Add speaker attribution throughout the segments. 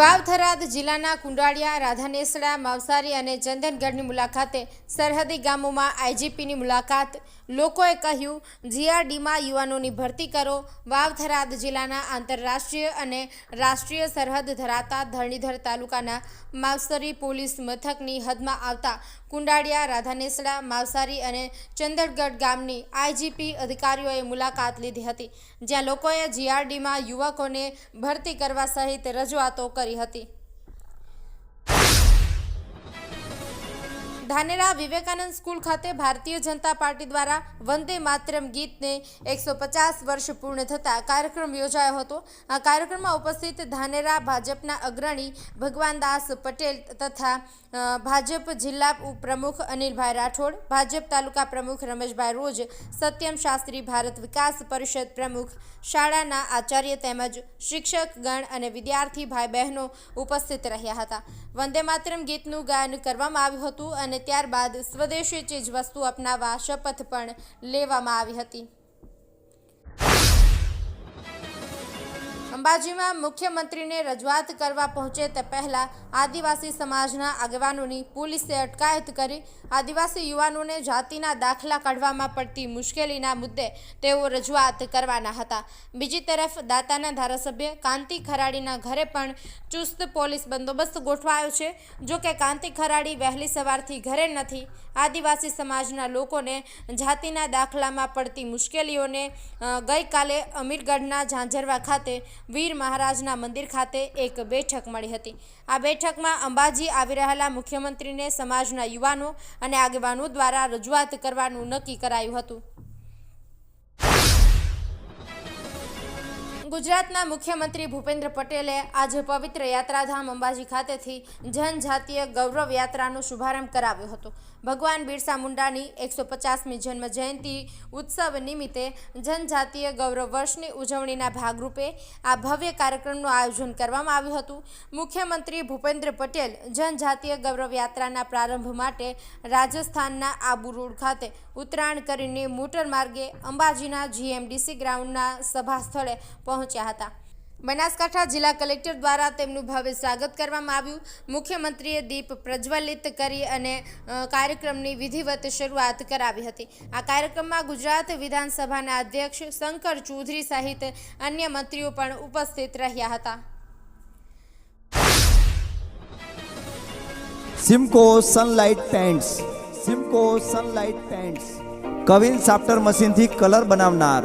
Speaker 1: વાવ થરાદ જિલ્લાના કુંડાળિયા, રાધાનેસડા, માવસારી અને ચંદનગઢની મુલાકાતે સરહદી ગામોમાં આઈજીપીની મુલાકાત. લોકોએ કહ્યું, જીઆરડીમાં યુવાનોની ભરતી કરો. વાવથરાદ જિલ્લાના આંતરરાષ્ટ્રીય અને રાષ્ટ્રીય સરહદ ધરાવતા ધરણીધર તાલુકાના માવસરી પોલીસ મથકની હદમાં આવતા કુંડાળિયા, રાધાનેસડા, માવસારી અને ચંદનગઢ ગામની આઈજીપી અધિકારીઓએ મુલાકાત લીધી હતી. જ્યાં લોકોએ જીઆરડીમાં યુવકોને ભરતી કરવા સહિત રજૂઆતો કરી. હતી. ધાનેરા વિવેકાનંદ સ્કૂલ ખાતે ભારતીય જનતા પાર્ટી દ્વારા વંદે માતરમ ગીતને એકસો પચાસ વર્ષ પૂર્ણ થતા કાર્યક્રમ યોજાયો હતો. આ કાર્યક્રમમાં ઉપસ્થિત ધાનેરા ભાજપના અગ્રણી ભગવાનદાસ પટેલ તથા ભાજપ જિલ્લા પ્રમુખ અનિલભાઈ રાઠોડ, ભાજપ તાલુકા પ્રમુખ રમેશભાઈ રોજ, સત્યમ શાસ્ત્રી ભારત વિકાસ પરિષદ પ્રમુખ, શાળાના આચાર્ય તેમજ શિક્ષકગણ અને વિદ્યાર્થી ભાઈ બહેનો ઉપસ્થિત રહ્યા હતા. વંદે માતરમ ગીતનું ગાયન કરવામાં આવ્યું હતું અને ત્યારબાદ સ્વદેશી ચીજ વસ્તુ અપનાવવા શપથ પણ લેવામાં આવી હતી. અંબાજીમાં મુખ્યમંત્રીને રજૂઆત કરવા પહોંચે તે પહેલાં આદિવાસી સમાજના આગેવાનોની પોલીસે અટકાયત કરી આદિવાસી યુવાનોને જાતિના દાખલા કાઢવામાં પડતી મુશ્કેલીના મુદ્દે તેઓ રજૂઆત કરવાના હતા. બીજી તરફ દાતાના ધારાસભ્ય કાંતિ ખરાડીના ઘરે પણ ચુસ્ત પોલીસ બંદોબસ્ત ગોઠવાયો છે. જો કે કાંતિ ખરાડી વહેલી સવારથી ઘરે નથી, આદિવાસી સમાજના લોકોને જાતિના દાખલામાં પડતી મુશ્કેલીઓને ગઈકાલે અમીરગઢના ઝાંઝરવા ખાતે વીર મહારાજના મંદિર ખાતે એક બેઠક મળી હતી. આ બેઠકમાં અંબાજી આવી રહેલા મુખ્યમંત્રીને સમાજના યુવાનો અને આગેવાનો દ્વારા રજૂઆત કરવાનું નક્કી કરાયું હતું. ગુજરાતના મુખ્યમંત્રી ભૂપેન્દ્ર પટેલે આજે પવિત્ર યાત્રાધામ અંબાજી ખાતેથી જનજાતીય ગૌરવ યાત્રાનો શુભારંભ કરાવ્યો હતો. ભગવાન બિરસા મુંડાની એકસો પચાસમી જન્મ જયંતિ ઉત્સવ નિમિત્તે જનજાતીય ગૌરવ વર્ષની ઉજવણીના ભાગરૂપે આ ભવ્ય કાર્યક્રમનું આયોજન કરવામાં આવ્યું હતું. મુખ્યમંત્રી ભૂપેન્દ્ર પટેલ જનજાતીય ગૌરવ યાત્રાના પ્રારંભ માટે રાજસ્થાનના આબુ રોડ ખાતે ઉતરાણ કરીને મોટર માર્ગે અંબાજીના જીએમડીસી ગ્રાઉન્ડના સભા સ્થળે પહોંચ્યા હતા. બનાસકાંઠા જિલ્લા કલેક્ટર દ્વારા તેમનું ભવ્ય સ્વાગત કરવામાં આવ્યું. મુખ્યમંત્રીએ દીપ પ્રજ્વલિત કરી અને કાર્યક્રમની વિધિવત શરૂઆત કરાવી હતી. આ કાર્યક્રમમાં ગુજરાત વિધાનસભાના અધ્યક્ષ શંકર ચૌધરી સહિત અન્ય મંત્રીઓ પણ ઉપસ્થિત રહ્યા હતા.
Speaker 2: Simco sunlight paints Simco sunlight paints queen સાફ્ટર મશીનથી કલર બનાવનાર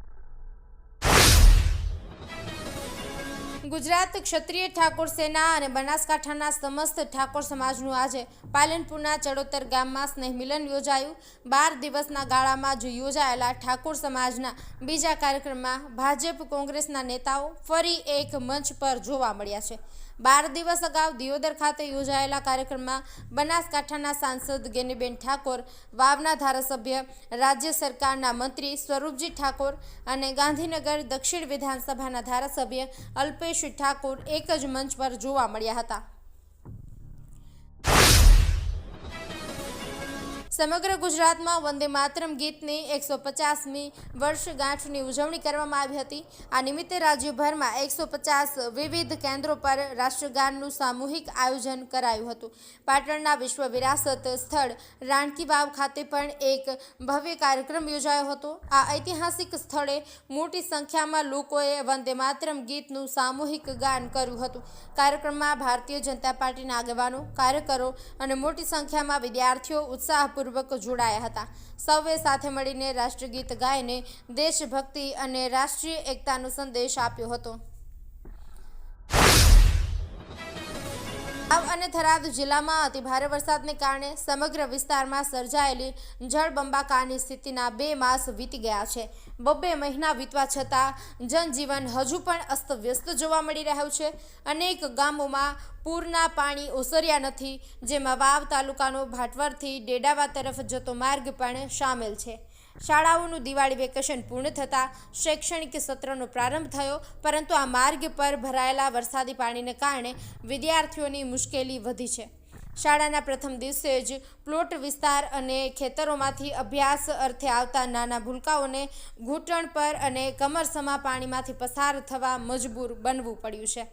Speaker 1: Gujarat Kshatriya Thakor Sena અને બનાસકાંઠાના સમસ્ત ઠાકોર સમાજનું આજે પાલનપુરના ચડોતર ગામમાં સ્નેહ મિલન યોજાયું. બાર દિવસના ગાળામાં જ યોજાયેલા ઠાકોર સમાજના બીજા કાર્યક્રમમાં ભાજપ કોંગ્રેસના નેતાઓ ફરી એક મંચ પર જોવા મળ્યા છે. બાર દિવસ અગાઉ દિયોદર ખાતે યોજાયેલા કાર્યક્રમમાં બનાસકાંઠાના સાંસદ ગેનીબેન ઠાકોર, વાવના ધારાસભ્ય રાજ્ય સરકારના મંત્રી સ્વરૂપજી ઠાકોર અને ગાંધીનગર દક્ષિણ વિધાનસભાના ધારાસભ્ય અલ્પેશ ઠાકોર એક જ મંચ પર જોવા મળ્યા હતા. સમગ્ર ગુજરાતમાં વંદે માતરમ ગીતની એકસો પચાસમી વર્ષગાંઠની ઉજવણી કરવામાં આવી હતી. આ નિમિત્તે રાજ્યભરમાં એકસો પચાસ વિવિધ કેન્દ્રો પર રાષ્ટ્રગાનનું સામૂહિક આયોજન કરાયું હતું. પાટણના વિશ્વ વિરાસત સ્થળ રાણકી વાવ ખાતે પણ એક ભવ્ય કાર્યક્રમ યોજાયો હતો. આ ઐતિહાસિક સ્થળે મોટી સંખ્યામાં લોકોએ વંદે માતરમ ગીતનું સામૂહિક ગાન કર્યું હતું. કાર્યક્રમમાં ભારતીય જનતા પાર્ટીના આગેવાનો, કાર્યકરો અને મોટી સંખ્યામાં વિદ્યાર્થીઓ ઉત્સાહપૂર્વક જોડાયા હતા. સૌએ સાથે મળીને રાષ્ટ્રગીત ગાઈને દેશભક્તિ અને રાષ્ટ્રીય એકતાનો સંદેશ આપ્યો હતો. વાવ અને થરાદ જિલ્લામાં અતિ ભારે વરસાદને કારણે સમગ્ર વિસ્તારમાં સર્જાયેલી જળબંબાકારની સ્થિતિના બે માસ વીતી ગયા છે. બબ્બે મહિના વીતવા છતાં જનજીવન હજુ પણ અસ્તવ્યસ્ત જોવા મળી રહ્યું છે. અનેક ગામોમાં પૂરના પાણી ઓસર્યા નથી, જેમાં વાવ તાલુકાનો ભાટવરથી ડેડાવા તરફ જતો માર્ગ પણ સામેલ છે. શાળાઓનું દિવાળી વેકેશન પૂર્ણ થતાં શૈક્ષણિક સત્રનો પ્રારંભ થયો, પરંતુ આ માર્ગ પર ભરાયેલા વરસાદી પાણીને કારણે વિદ્યાર્થીઓની મુશ્કેલી વધી છે. શાળાના પ્રથમ દિવસે જ પ્લોટ વિસ્તાર અને ખેતરોમાંથી અભ્યાસ અર્થે આવતા નાના ભૂલકાઓને ઘૂંટણ પર અને કમરસમા પાણીમાંથી પસાર થવા મજબૂર બનવું પડ્યું છે.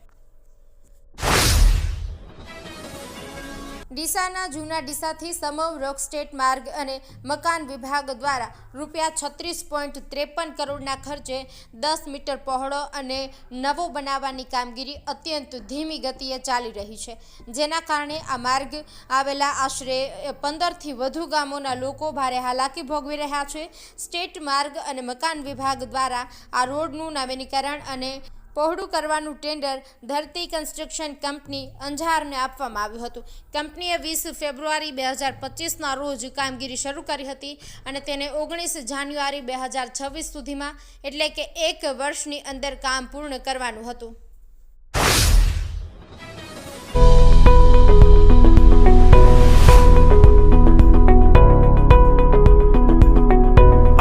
Speaker 1: ડીસાના જૂના ડીસાથી સમમ રોક સ્ટેટ માર્ગ અને મકાન વિભાગ દ્વારા રૂપિયા છત્રીસ પોઈન્ટ ત્રેપન કરોડના ખર્ચે દસ મીટર પહોળો અને નવો બનાવવાની કામગીરી અત્યંત ધીમી ગતિએ ચાલી રહી છે. જેના કારણે આ માર્ગ આવેલા આશરે પંદરથી વધુ ગામોના લોકો ભારે હાલાકી ભોગવી રહ્યા છે. સ્ટેટ માર્ગ અને મકાન વિભાગ દ્વારા આ રોડનું નવીનીકરણ અને પહોળું કરવાનું ટેન્ડર ધરતી કન્સ્ટ્રક્શન કંપની અંજારને આપવામાં આવ્યું હતું. કંપનીએ વીસ ફેબ્રુઆરી બે હજાર પચીસના રોજ કામગીરી શરૂ કરી હતી અને તેને ઓગણીસ જાન્યુઆરી બે હજાર છવ્વીસ સુધીમાં એટલે કે એક વર્ષની અંદર કામ પૂર્ણ કરવાનું હતું.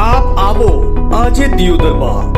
Speaker 3: આજે આજે દિયોદરમાં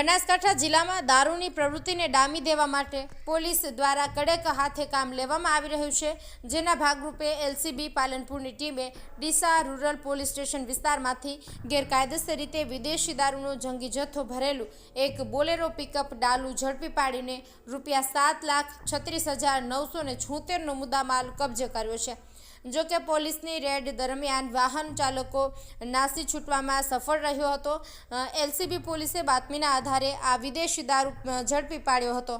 Speaker 1: બનાસકાંઠા જિલ્લામાં દારૂની પ્રવૃત્તિને ડામી દેવા માટે પોલીસ દ્વારા કડક હાથે કામ લેવામાં આવી રહ્યું છે. જેના ભાગરૂપે એલસીબી પાલનપુરની ટીમે ડીસા રૂરલ પોલીસ સ્ટેશન વિસ્તારમાંથી ગેરકાયદેસર રીતે વિદેશી દારૂનો જંગી જથ્થો ભરેલું એક બોલેરો પિકઅપ ડાલુ ઝડપી પાડીને રૂપિયા સાત લાખ છત્રીસ હજાર નવસો ને છોતેરનો મુદ્દામાલ કબજે કર્યો છે. જો કે પોલીસની રેડ દરમિયાન વાહન ચાલકો નાસી છૂટવામાં સફળ રહ્યો હતો. એલસીબી પોલીસે બાતમીના આધારે આ વિદેશી દારૂ ઝડપી પાડ્યો હતો.